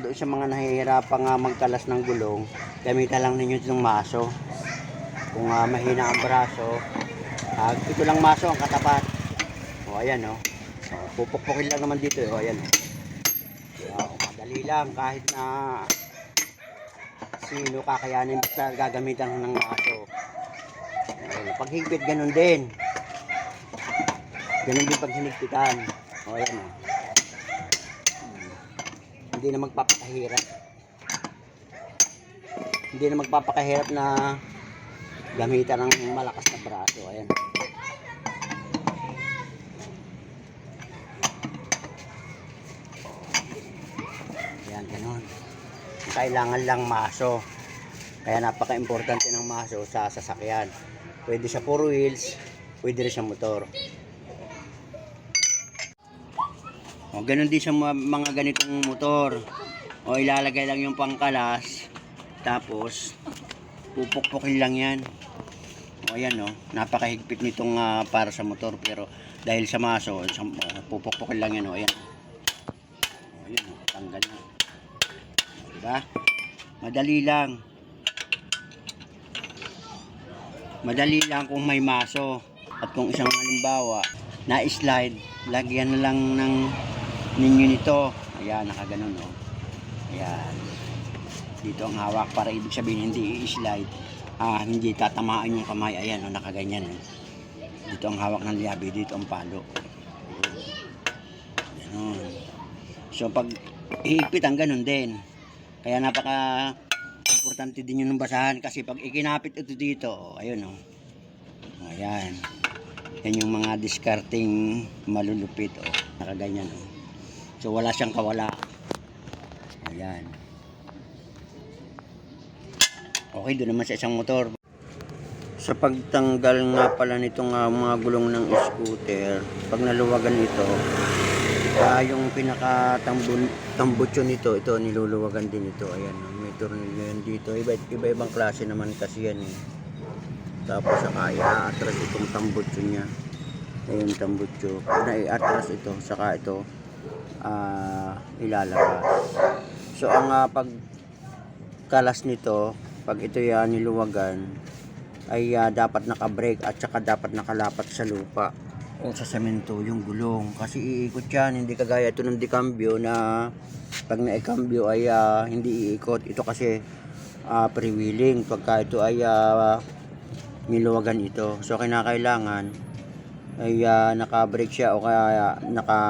Doon sa mga nahihirapan nga magkalas ng gulong, gamitan lang ninyo itong maso. Kung ah, mahina ang braso, ah, ito lang maso ang katapat. O ayan o. So, pupukpukin lang naman dito. O ayan o. So, madali lang kahit na sino kakayanin basta gagamitan ng maso. Ayan, pag higpit ganun din. Ganun din pag hinigpitan. O ayan o. Hindi na magpapakahirap. Hindi na magpapakahirap na gamitan ng malakas na braso. Ayan. Ayan, ganun. Kailangan lang maso. Kaya napaka-importante ng maso sa sasakyan. Pwede sa four wheels, pwede rin sa motor. O, ganun din sa mga, mga ganitong motor. O, ilalagay lang yung pangkalas. Tapos, pupukpukin lang yan. O, ayan o. Napakahigpit nitong ah, para sa motor. Pero, dahil sa maso, sa, ah, pupukpukin lang yan o. Ayan. O, ayan o. Tanggal na. Diba? Madali lang. Madali lang kung may maso. At kung isang halimbawa, na-slide, lagyan na lang ng ninyo nito. Ayan, nakaganon o. Ayan. Dito ang hawak para ibig sabihin hindi i-slide. Ah, hindi tatamaan yung kamay. Ayan, o, nakaganyan. O. Dito ang hawak ng liabi, dito ang palo. Ganon. So, pag hihigpit ang ganun din. Kaya napaka importante din yun ng basahan kasi pag ikinapit ito dito, ayun o. Ayan. Yan yung mga discarding malulupit o. Nakaganyan o. So wala siyang kawala. Ayan. Okay doon naman sa isang motor. Sa pagtanggal nga pala nitong ah, mga gulong ng scooter, pag naluwagan ito, Ah, yung pinaka tambutso nito, ito niluluwagan din ito. Ayan, may tornilyo yan dito. Iba, iba-ibang klase naman kasi yan eh. Tapos saka i-atras itong tambutso niya. Ayun, tambutso. Na i-atras ito, saka ito ah ilalabas. So ang ah, pag kalas nito, pag ito yan niluwagan, ay ah, dapat naka-brake at saka dapat nakalapat sa lupa o sa semento yung gulong. Kasi iikot yan hindi kagaya ito ng dikambyo na pag naikambyo ay ah, hindi iikot. Ito kasi ah, pre-wheeling pagka ito ay ah, niluwagan ito. So kinakailangan ay ah, naka-brake siya o kaya naka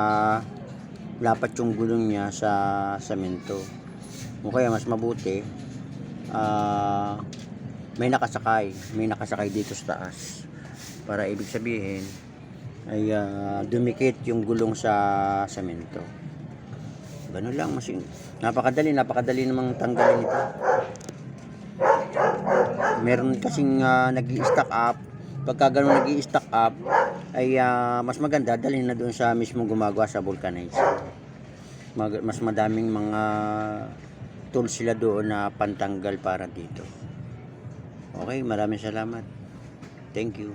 lapat yung gulong niya sa semento o kaya mas mabuti ah, may nakasakay may nakasakay dito sa taas para ibig sabihin ay ah, dumikit yung gulong sa semento. Ganun lang, mas napakadali, napakadali namang tanggalin ito. Meron kasing uh, nag stack up. Pagka ganun nag stack up, ay ah, mas maganda, dalhin na doon sa mismong gumagawa sa vulcanize. Mag- mas madaming mga tools sila doon na pantanggal para dito. Okay, maraming salamat. Thank you.